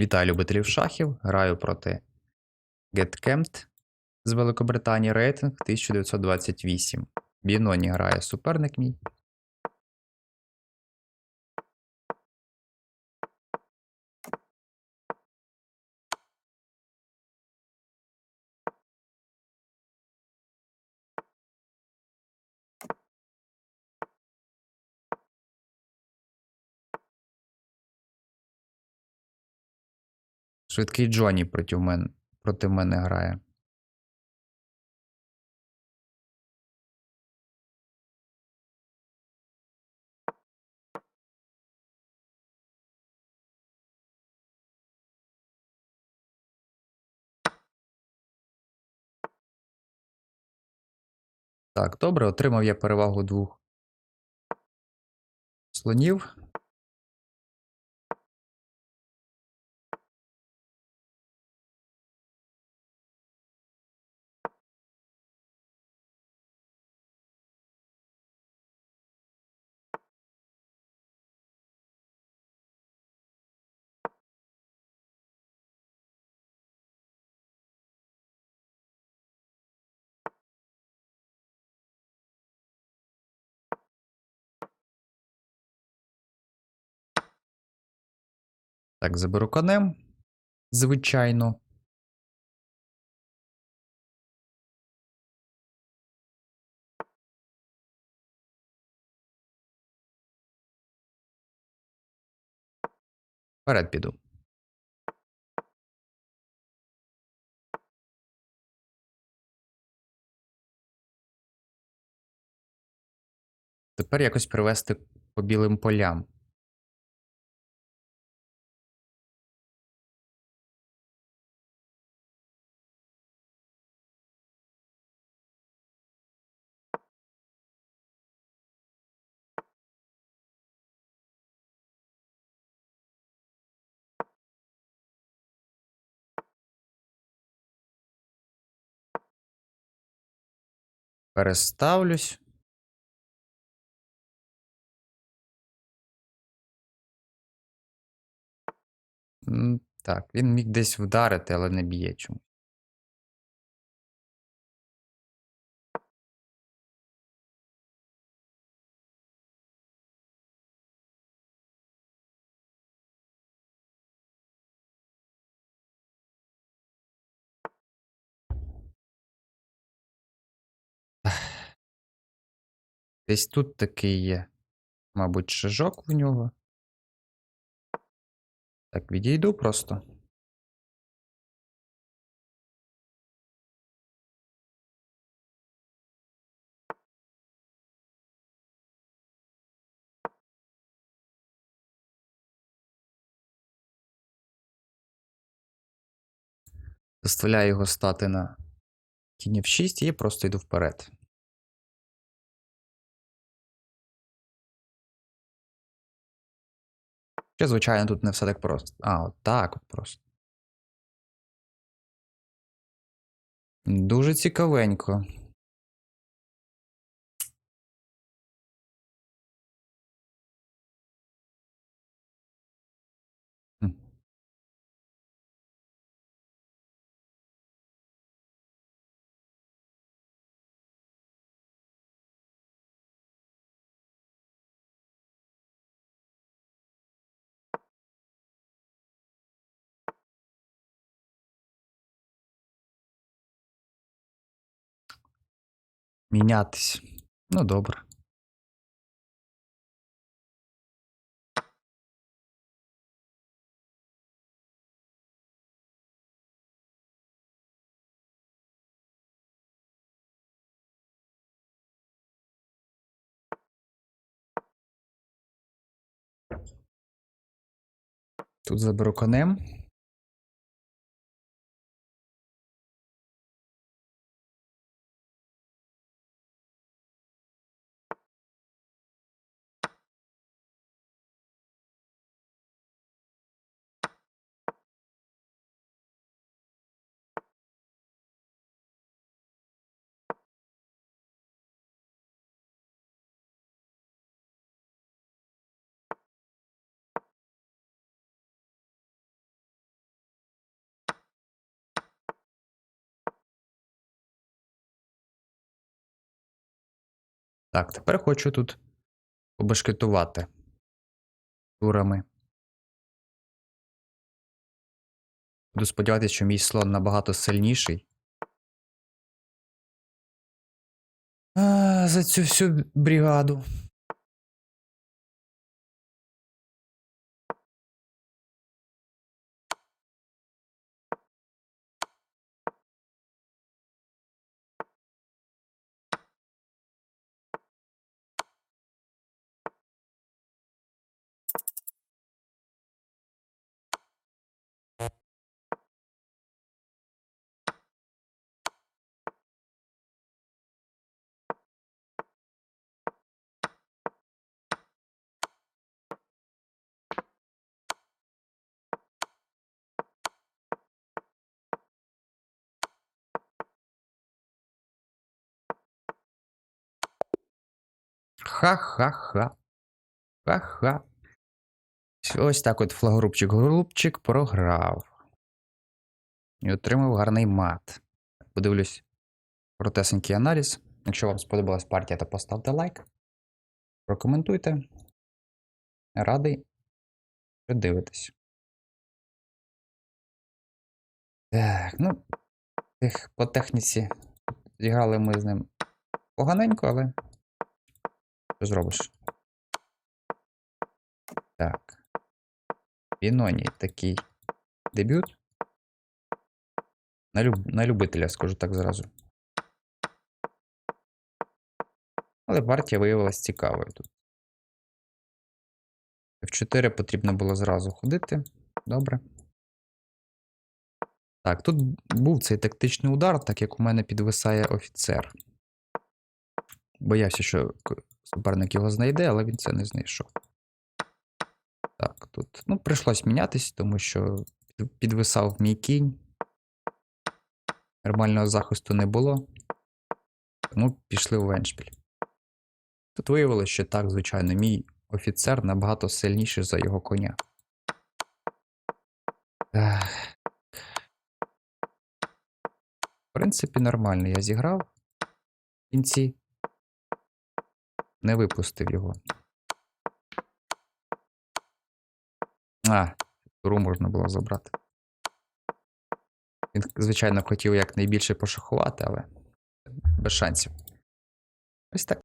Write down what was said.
Вітаю любителів шахів. Граю проти GetCamped з Великобританії рейтинг 1928. Біноні грає суперник мій. Швидкий Джоні проти мене, проти мене грає. Так, добре, отримав я перевагу двох слонів. Так, заберу конем. Звичайно. Вперед піду. Тепер якось привести по білим полям. Переставлюсь. Так, він міг десь вдарити, але не б'є чому. Десь тут такий є. Мабуть, шижок в нього. Так, відійду просто. Заставляю його стати на кінь в 6 і просто йду вперед. Ще, звичайно, тут не все так просто. А, от так от просто. Дуже цікавенько. Мінятись. Ну, добре. Тут заберу конем. Так, тепер хочу тут побашкетувати турами. Буду сподіватися, що мій слон набагато сильніший. А, за цю всю бригаду. Ха-ха-ха. Ха-ха. Ось так от флагорубчик-голубчик програв. І отримав гарний мат. Подивлюсь коротесенький аналіз. Якщо вам сподобалась партія, то поставте лайк. Прокоментуйте. Радий, що дивитесь. Так, ну, по техніці зіграли ми з ним поганенько, але що зробиш? Так. Піноні такий дебют. На, люб... на любителя, скажу так зразу. Але партія виявилась цікавою тут. F4 потрібно було зразу ходити. Добре. Так, тут був цей тактичний удар, так як у мене підвисає офіцер. Боявся, що суперник його знайде, але він це не знайшов. Так, тут. Ну, прийшлось мінятись, тому що підвисав мій кінь. Нормального захисту не було. Тому пішли у Веншпіль. Тут виявилося, що так, звичайно, мій офіцер набагато сильніший за його коня. В принципі, нормально я зіграв в кінці. Не випустив його. А, туру можна було забрати. Він, звичайно, хотів якнайбільше пошахувати, але без шансів. Ось так.